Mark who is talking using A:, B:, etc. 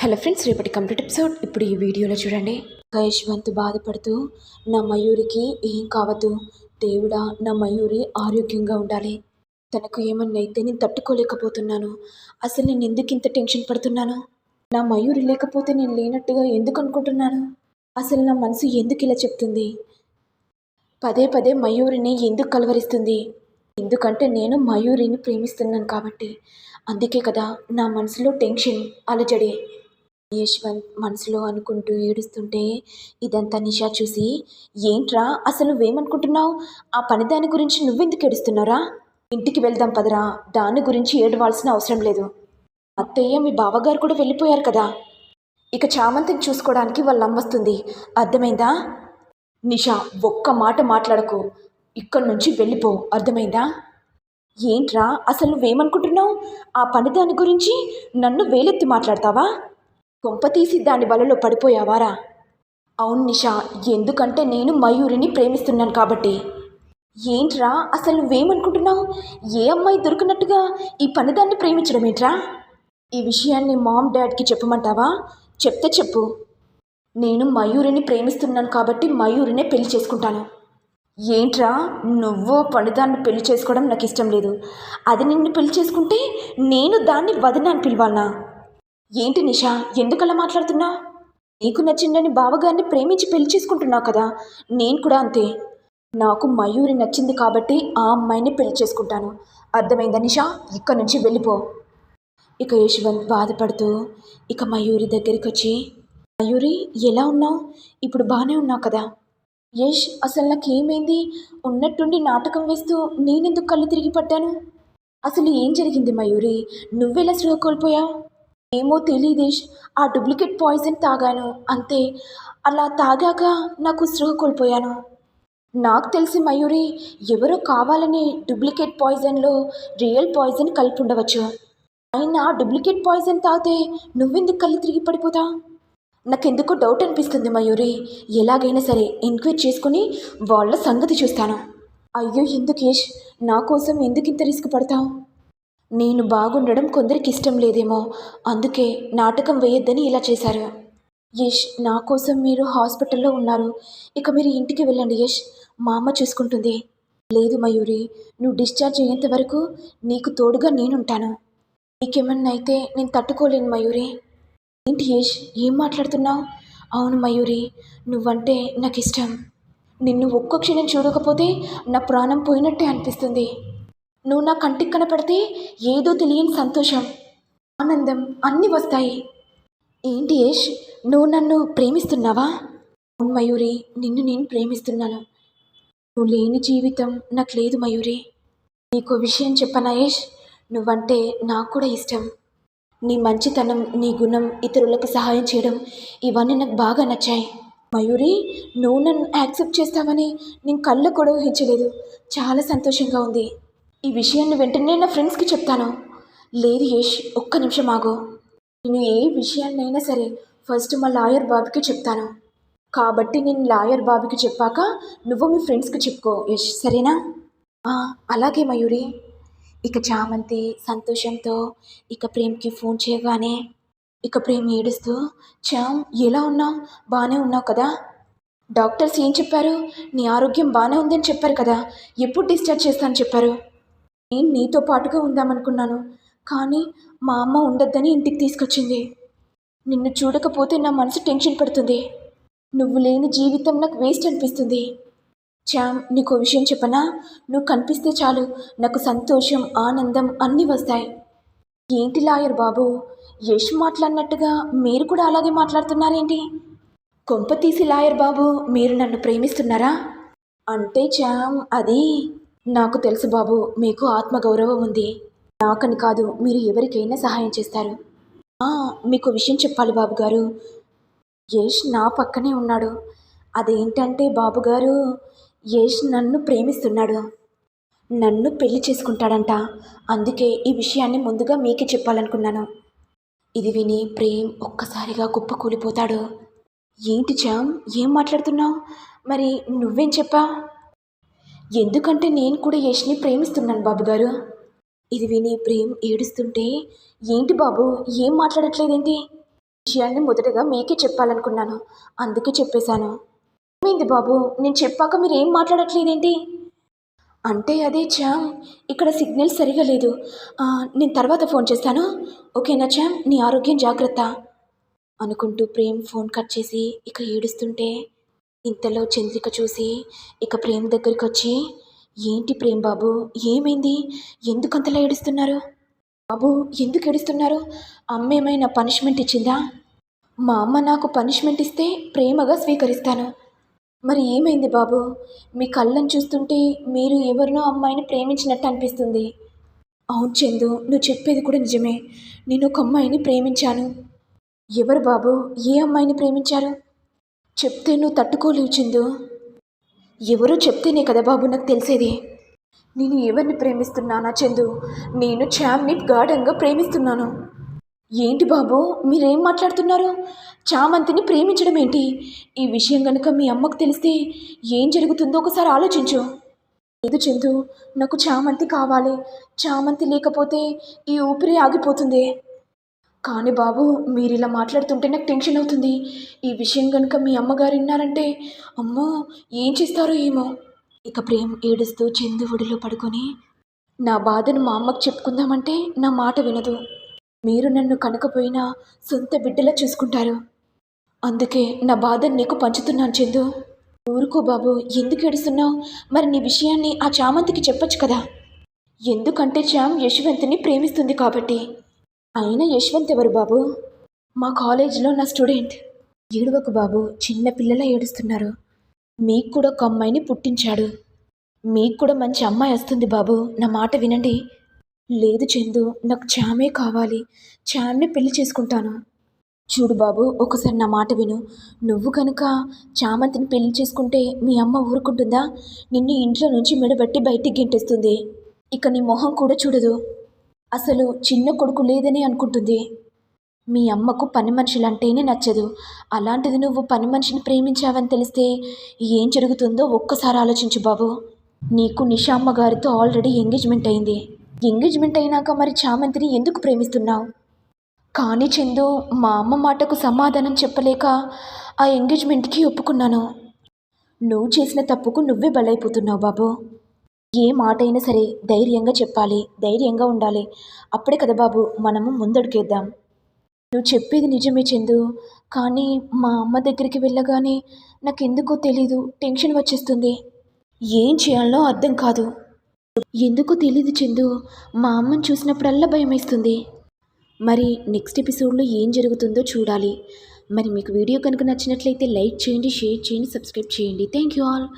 A: Hello friends రేపటి complete episode. ఇప్పుడు ఈ వీడియోలో చూడండి. యశ్వంత్ బాధపడుతూ నా మయూరికి ఏం కావద్దు. దేవుడా నా మయూరి ఆరోగ్యంగా ఉండాలి. తనకు ఏమన్నా అయితే నేను తట్టుకోలేకపోతున్నాను. అసలు నేను ఎందుకు ఇంత టెన్షన్ పడుతున్నాను? నా మయూరి లేకపోతే నేను లేనట్టుగా ఎందుకు అనుకుంటున్నాను? అసలు నా మనసు ఎందుకు ఇలా చెప్తుంది? పదే పదే మయూరిని ఎందుకు కలవరిస్తుంది? ఎందుకంటే నేను మయూరిని ప్రేమిస్తున్నాను కాబట్టి. అందుకే కదా నా మనసులో టెన్షన్ అలజడి. యశ్వంత్ మనసులో అనుకుంటూ ఏడుస్తుంటే ఇదంతా నిషా చూసి ఏంట్రా? అసలు నువ్వేమనుకుంటున్నావు? ఆ పని దాని గురించి నువ్వెందుకు ఏడుస్తున్నారా ఇంటికి వెళ్దాం పదరా. దాని గురించి ఏడవాల్సిన అవసరం లేదు. అత్తయ్య మీ బావగారు కూడా వెళ్ళిపోయారు కదా. ఇక చామంతిని చూసుకోవడానికి వాళ్ళ అమ్మ వస్తుంది. అర్థమైందా? నిషా ఒక్క మాట మాట్లాడకు. ఇక్కడి నుంచి వెళ్ళిపో. అర్థమైందా? ఏంట్రా? అసలు నువ్వేమనుకుంటున్నావు? ఆ పని దాని గురించి నన్ను వేలెత్తి మాట్లాడతావా? కొంపతీసి దాని వలలో పడిపోయావారా? అవును నిషా ఎందుకంటే నేను మయూరిని ప్రేమిస్తున్నాను కాబట్టి. ఏంట్రా అసలు నువ్వేమనుకుంటున్నావు? ఏ అమ్మాయి దొరికినట్టుగా ఈ పనిదాన్ని ప్రేమించడం ఏంట్రా? ఈ విషయాన్ని మామ్ డాడ్కి చెప్పమంటావా? చెప్తే చెప్పు. నేను మయూరిని ప్రేమిస్తున్నాను కాబట్టి మయూరినే పెళ్ళి చేసుకుంటాను. ఏంట్రా నువ్వు పనిదాన్ని పెళ్ళి చేసుకోవడం నాకు ఇష్టం లేదు. అది నిన్ను పెళ్ళి చేసుకుంటే నేను దాన్ని వదినాన్ని పిలవాలనా? ఏంటి నిషా ఎందుకలా మాట్లాడుతున్నా నీకు నచ్చిందని బావగారిని ప్రేమించి పెళ్ళి చేసుకుంటున్నావు కదా నేను కూడా అంతే. నాకు మయూరి నచ్చింది కాబట్టి ఆ అమ్మాయిని పెళ్ళి చేసుకుంటాను. అర్థమైందా నిషా? ఇక్కడి నుంచి వెళ్ళిపో. ఇక యశ్వంత్ బాధపడుతూ ఇక మయూరి దగ్గరికి వచ్చి మయూరి ఎలా ఉన్నావు? ఇప్పుడు బాగానే ఉన్నావు కదా. యష్ అసలు నాకేమైంది? ఉన్నట్టుండి నాటకం వేస్తూ నేనెందుకు కళ్ళు తిరిగి పట్టాను? అసలు ఏం జరిగింది మయూరి? నువ్వెలా స్పృహ కోల్పోయావు? ఏమో తెలియదేష్ ఆ డూప్లికేట్ పాయిజన్ తాగాను. అంతే. అలా తాగాక నాకు సృహ కోల్పోయాను. నాకు తెలిసి మయూరి ఎవరో కావాలని డూప్లికేట్ పాయిజన్లో రియల్ పాయిజన్ కలిపి ఉండవచ్చు అయినా డూప్లికేట్ పాయిజన్ తాగితే నువ్వెందుకు కళ్ళు తిరిగి పడిపోతా? నాకెందుకో డౌట్ అనిపిస్తుంది మయూరి. ఎలాగైనా సరే ఎంక్వైరీ చేసుకుని వాళ్ళ సంగతి చూస్తాను. అయ్యో ఎందుకు యష్ నా కోసం ఎందుకు ఇంత రిస్క్ పడతావు? నేను బాగుండడం కొందరికి ఇష్టం లేదేమో. అందుకే నాటకం వేయొద్దని ఇలా చేశారు. యష్ నా కోసం మీరు హాస్పిటల్లో ఉన్నారు. ఇక మీరు ఇంటికి వెళ్ళండి యష్. మా అమ్మ చూసుకుంటుంది. లేదు మయూరి నువ్వు డిశ్చార్జ్ అయ్యేంత వరకు నీకు తోడుగా నేనుంటాను. నీకేమన్నా అయితే నేను తట్టుకోలేను మయూరి. ఏంటి యష్ ఏం మాట్లాడుతున్నావు? అవును మయూరి నువ్వంటే నాకు ఇష్టం నిన్ను ఒక్క క్షణం చూడకపోతే నా ప్రాణం పోయినట్టే అనిపిస్తుంది. నువ్వు నా కంటికి కనపడితే ఏదో తెలియని సంతోషం ఆనందం అన్నీ వస్తాయి. ఏంటి యష్ నువ్వు నన్ను ప్రేమిస్తున్నావా? అవును మయూరి నిన్ను నేను ప్రేమిస్తున్నాను. నువ్వు లేని జీవితం నాకు లేదు మయూరి. నీకు విషయం చెప్పనా యష్? నువ్వంటే నాకు కూడా ఇష్టం. నీ మంచితనం నీ గుణం ఇతరులకు సహాయం చేయడం ఇవన్నీ నాకు బాగా నచ్చాయి. మయూరి నువ్వు నన్ను యాక్సెప్ట్ చేస్తావని నేను కళ్ళు కూడా ఊహించలేదు. చాలా సంతోషంగా ఉంది. ఈ విషయాన్ని వెంటనే నా ఫ్రెండ్స్కి చెప్తాను. లేదు యష్ ఒక్క నిమిషం ఆగు. నేను ఏ విషయాన్నైనా సరే ఫస్ట్ మా లాయర్ బాబుకి చెప్తాను. కాబట్టి నేను లాయర్ బాబుకి చెప్పాక నువ్వు మీ ఫ్రెండ్స్కి చెప్పుకో యష్ సరేనా? అలాగే మయూరి. ఇక చామంతి సంతోషంతో ఇక ప్రేమ్కి ఫోన్ చేయగానే ఇక ప్రేమ్ ఏడుస్తూ చామ్ ఎలా ఉన్నావు? బాగానే ఉన్నావు కదా? డాక్టర్స్ ఏం చెప్పారు? నీ ఆరోగ్యం బాగానే ఉందని చెప్పారు కదా? ఎప్పుడు డిశ్చార్జ్ చేస్తానని చెప్పారు. నేను నీతో పాటుగా ఉందామనుకున్నాను. కానీ మా అమ్మ ఉండొద్దని ఇంటికి తీసుకొచ్చింది. నిన్ను చూడకపోతే నా మనసు టెన్షన్ పడుతుంది. నువ్వు లేని జీవితం నాకు వేస్ట్ అనిపిస్తుంది. చామ్ నీకు విషయం చెప్పనా? నువ్వు కనిపిస్తే చాలు. నాకు సంతోషం ఆనందం అన్నీ వస్తాయి. ఏంటి లాయర్ బాబు? యష్ మాట్లాడినట్టుగా మీరు కూడా అలాగే మాట్లాడుతున్నారేంటి? కొంప తీసి లాయర్ బాబు మీరు నన్ను ప్రేమిస్తున్నారా? అంటే చామ్ అది నాకు తెలుసు బాబు మీకు ఆత్మగౌరవం ఉంది. నాకని కాదు మీరు ఎవరికైనా సహాయం చేస్తారు. మీకు విషయం చెప్పాలి బాబుగారు యేష్ యష్ నా పక్కనే ఉన్నాడు. అదేంటంటే బాబుగారు యష్ నన్ను ప్రేమిస్తున్నాడు. నన్ను పెళ్ళి చేసుకుంటాడంట. అందుకే ఈ విషయాన్ని ముందుగా మీకే చెప్పాలనుకున్నాను. ఇది విని ప్రేమ్ ఒక్కసారిగా కుప్పకూలిపోతాడు. ఏంటి చామ్ ఏం మాట్లాడుతున్నావు? మరి నువ్వేం చెప్పా? ఎందుకంటే నేను కూడా యష్ని ప్రేమిస్తున్నాను బాబుగారు. ఇది విని ప్రేమ్ ఏడుస్తుంటే ఏంటి బాబు ఏం మాట్లాడట్లేదేంటి? విషయాన్ని మొదటగా మీకే చెప్పాలనుకున్నాను. అందుకే చెప్పేశాను. ఏమైంది బాబు నేను చెప్పాక మీరు ఏం మాట్లాడట్లేదేంటి? అంటే అదే చామ్ ఇక్కడ సిగ్నల్ సరిగా లేదు. నేను తర్వాత ఫోన్ చేస్తాను. ఓకేనా చామ్ నీ ఆరోగ్యం జాగ్రత్త. అనుకుంటూ ప్రేమ్ ఫోన్ కట్ చేసి ఇక ఏడుస్తుంటే ఇంతలో చంద్రిక చూసి ఇక ప్రేమ్ దగ్గరికి వచ్చి ఏంటి ప్రేమ్ బాబు ఏమైంది? ఎందుకంతలా ఏడుస్తున్నారు? బాబు ఎందుకు ఏడుస్తున్నారు? అమ్మ ఏమైనా పనిష్మెంట్ ఇచ్చిందా? మా అమ్మ నాకు పనిష్మెంట్ ఇస్తే ప్రేమగా స్వీకరిస్తాను. మరి ఏమైంది బాబు? మీ కళ్ళని చూస్తుంటే మీరు ఎవరినో అమ్మాయిని ప్రేమించినట్టు అనిపిస్తుంది. అవును చందు నువ్వు చెప్పేది కూడా నిజమే. నేను ఒక అమ్మాయిని ప్రేమించాను. ఎవరు బాబు? ఏ అమ్మాయిని ప్రేమించారు? చెప్తే నువ్వు తట్టుకోలేవు చిందు. ఎవరో చెప్తేనే కదా బాబు నాకు తెలిసేది. నేను ఎవరిని ప్రేమిస్తున్నానా చందు? నేను చామ్ని గాఢంగా ప్రేమిస్తున్నాను. ఏంటి బాబు మీరేం మాట్లాడుతున్నారు? చామంతిని ప్రేమించడం ఏంటి? ఈ విషయం కనుక మీ అమ్మకు తెలిస్తే ఏం జరుగుతుందో ఒకసారి ఆలోచించు. లేదు చందు. నాకు చామంతి కావాలి. చామంతి లేకపోతే ఈ ఊపిరి ఆగిపోతుంది. కానీ బాబు మీరు ఇలా మాట్లాడుతుంటే నాకు టెన్షన్ అవుతుంది. ఈ విషయం కనుక మీ అమ్మగారు విన్నారంటే అమ్మో ఏం చేస్తారో ఏమో. ఇక ప్రేమ్ ఏడుస్తూ చందు ఒడిలో పడుకొని నా బాధను మా అమ్మకు చెప్పుకుందామంటే నా మాట వినదు. మీరు నన్ను కనకపోయినా సొంత బిడ్డలా చూసుకుంటారు. అందుకే నా బాధను నీకు పంచుతున్నాను చందు. ఊరుకో బాబు ఎందుకు ఏడుస్తున్నావు? మరి నీ విషయాన్ని ఆ చామంతికి చెప్పొచ్చు కదా. ఎందుకంటే చామ్ యశ్వంత్ని ప్రేమిస్తుంది కాబట్టి. అయినా యశ్వంత్ ఎవరు బాబు? మా కాలేజీలో నా స్టూడెంట్. ఏడవకు బాబు చిన్న పిల్లల ఏడుస్తున్నారు. మీకు కూడా ఒక అమ్మాయిని పుట్టించాడు. మీకు కూడా మంచి అమ్మాయి వస్తుంది బాబు నా మాట వినండి. లేదు చందు నాకు చామే కావాలి. చామ్ని పెళ్ళి చేసుకుంటాను. చూడు బాబు ఒకసారి నా మాట విను. నువ్వు కనుక చామంతిని పెళ్ళి చేసుకుంటే మీ అమ్మ ఊరుకుంటుందా? నిన్ను ఇంట్లో నుంచి మెడబట్టి బయటికి గెంటేస్తుంది. ఇక నీ మొహం కూడా చూడదు. అసలు చిన్న కొడుకు లేదని అనుకుంటుంది. మీ అమ్మకు పని మనుషులంటేనే నచ్చదు. అలాంటిది నువ్వు పని మనిషిని ప్రేమించావని తెలిస్తే ఏం జరుగుతుందో ఒక్కసారి ఆలోచించు బాబు. నీకు నిషామ్మ గారితో ఆల్రెడీ ఎంగేజ్మెంట్ అయింది. ఎంగేజ్మెంట్ అయినాక మరి చామంతిని ఎందుకు ప్రేమిస్తున్నావు? కానీ చందు మా అమ్మ మాటకు సమాధానం చెప్పలేక ఆ ఎంగేజ్మెంట్కి ఒప్పుకున్నాను. నువ్వు చేసిన తప్పుకు నువ్వే బలైపోతున్నావు బాబు. ఏ మాట అయినా సరే ధైర్యంగా చెప్పాలి ధైర్యంగా ఉండాలి. అప్పుడే కదా బాబు మనము ముందడుకేద్దాం నువ్వు చెప్పేది నిజమే చందు. కానీ మా అమ్మ దగ్గరికి వెళ్ళగానే నాకెందుకో తెలీదు టెన్షన్ వచ్చేస్తుంది. ఏం చేయాలో అర్థం కాదు. ఎందుకో తెలీదు చందు. మా అమ్మని చూసినప్పుడల్లా భయం వేస్తుంది మరి నెక్స్ట్ ఎపిసోడ్లో ఏం జరుగుతుందో చూడాలి. మరి మీకు వీడియో కనుక నచ్చినట్లయితే లైక్ చేయండి షేర్ చేయండి సబ్స్క్రైబ్ చేయండి. Thank you all.